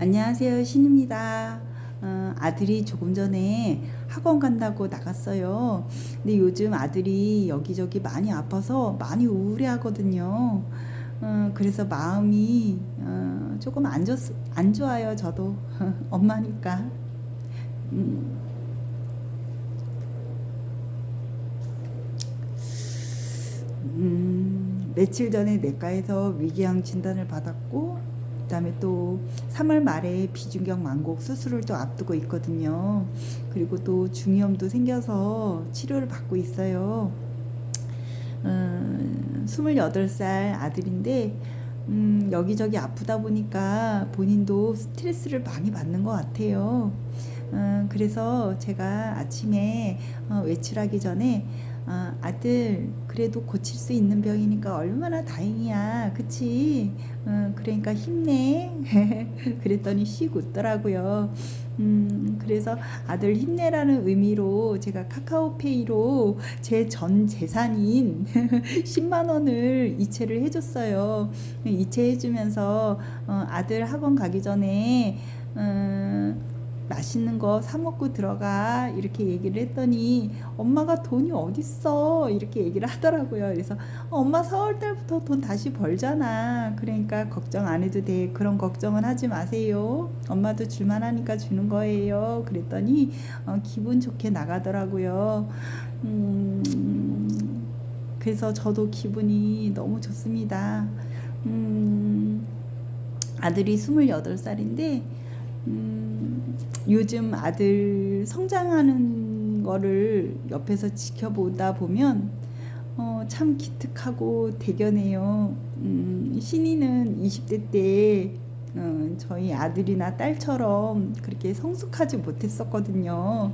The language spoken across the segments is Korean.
안녕하세요. 신입니다. 어, 아들이 조금 전에 학원 간다고 나갔어요. 근데 요즘 아들이 여기저기 많이 아파서 많이 우울해 하거든요. 어, 그래서 마음이 어, 조금 안, 좋, 안 좋아요. 저도. 엄마니까. 음. 음, 며칠 전에 내과에서 위궤양 진단을 받았고 그다음에 또 3월 말에 비중격 만곡 수술을 또 앞두고 있거든요. 그리고 또 중이염도 생겨서 치료를 받고 있어요. 음, 28살 아들인데 음, 여기저기 아프다 보니까 본인도 스트레스를 많이 받는 것 같아요. 음, 그래서 제가 아침에 어, 외출하기 전에 아, 아들 그래도 고칠 수 있는 병이니까 얼마나 다행이야. 그치? 어, 그러니까 힘내. 그랬더니 씩 웃더라고요. 음, 그래서 아들 힘내라는 의미로 제가 카카오페이로 제 전 재산인 10만 원을 이체를 해줬어요. 이체해주면서 어, 아들 학원 가기 전에 음, 맛있는 거 사 먹고 들어가 이렇게 얘기를 했더니 엄마가 돈이 어딨어 이렇게 얘기를 하더라고요. 그래서 어, 엄마 4월 달부터 돈 다시 벌잖아. 그러니까 걱정 안 해도 돼. 그런 걱정은 하지 마세요. 엄마도 줄만 하니까 주는 거예요. 그랬더니 어, 기분 좋게 나가더라고요. 음, 그래서 저도 기분이 너무 좋습니다. 음, 아들이 28살인데 음, 요즘 아들 성장하는 거를 옆에서 지켜보다 보면 어, 참 기특하고 대견해요. 음, 신이는 20대 때 어, 저희 아들이나 딸처럼 그렇게 성숙하지 못했었거든요.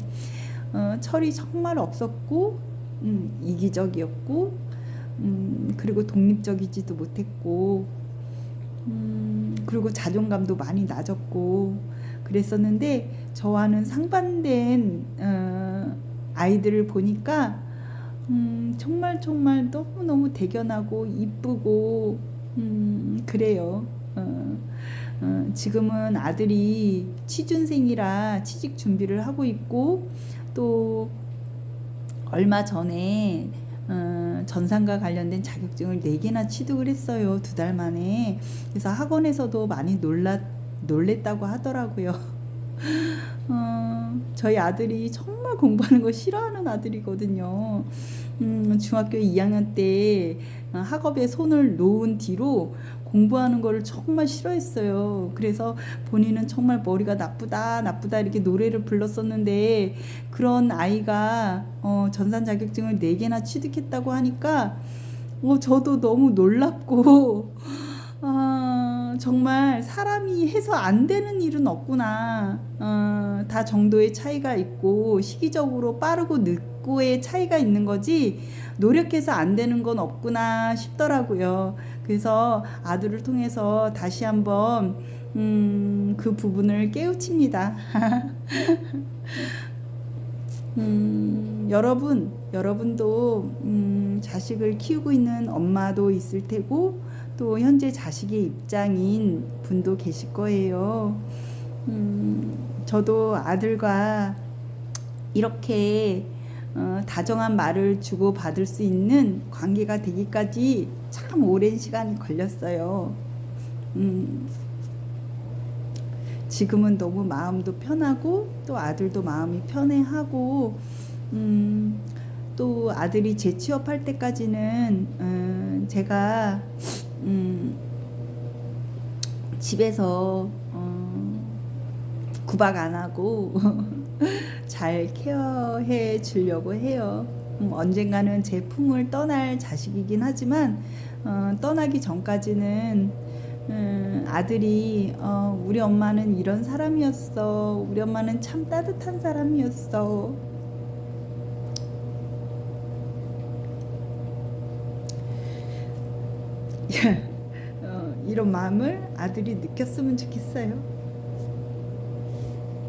어, 철이 정말 없었고 음, 이기적이었고 음, 그리고 독립적이지도 못했고 음, 그리고 자존감도 많이 낮았고 그랬었는데 저와는 상반된 어, 아이들을 보니까 음, 정말 정말 너무 너무 대견하고 이쁘고 음, 그래요. 어, 어, 지금은 아들이 취준생이라 취직 준비를 하고 있고 또 얼마 전에 어, 전산과 관련된 자격증을 4개나 취득을 했어요. 두 달 만에. 그래서 학원에서도 많이 놀랐, 놀랬다고 하더라고요. 어, 저희 아들이 정말 공부하는 거 싫어하는 아들이거든요. 음, 중학교 2학년 때 어, 학업에 손을 놓은 뒤로 공부하는 거를 정말 싫어했어요. 그래서 본인은 정말 머리가 나쁘다, 나쁘다 이렇게 노래를 불렀었는데 그런 아이가 어, 전산 자격증을 4개나 취득했다고 하니까 어, 저도 너무 놀랍고 아, 정말 사람이 해서 안 되는 일은 없구나. 어, 다 정도의 차이가 있고 시기적으로 빠르고 늦고의 차이가 있는 거지 노력해서 안 되는 건 없구나 싶더라고요. 그래서 아들을 통해서 다시 한번 음, 그 부분을 깨우칩니다. 음, 여러분, 여러분도 음, 자식을 키우고 있는 엄마도 있을 테고 또 현재 자식의 입장인 분도 계실 거예요. 음, 저도 아들과 이렇게 어, 다정한 말을 주고 받을 수 있는 관계가 되기까지 참 오랜 시간이 걸렸어요. 음, 지금은 너무 마음도 편하고 또 아들도 마음이 편해하고 음, 또 아들이 재취업할 때까지는 음, 제가 음, 집에서 어, 구박 안 하고 잘 케어해 주려고 해요. 음, 언젠가는 제 품을 떠날 자식이긴 하지만 어, 떠나기 전까지는 음, 아들이 어, 우리 엄마는 이런 사람이었어. 우리 엄마는 참 따뜻한 사람이었어. 어, 이런 마음을 아들이 느꼈으면 좋겠어요.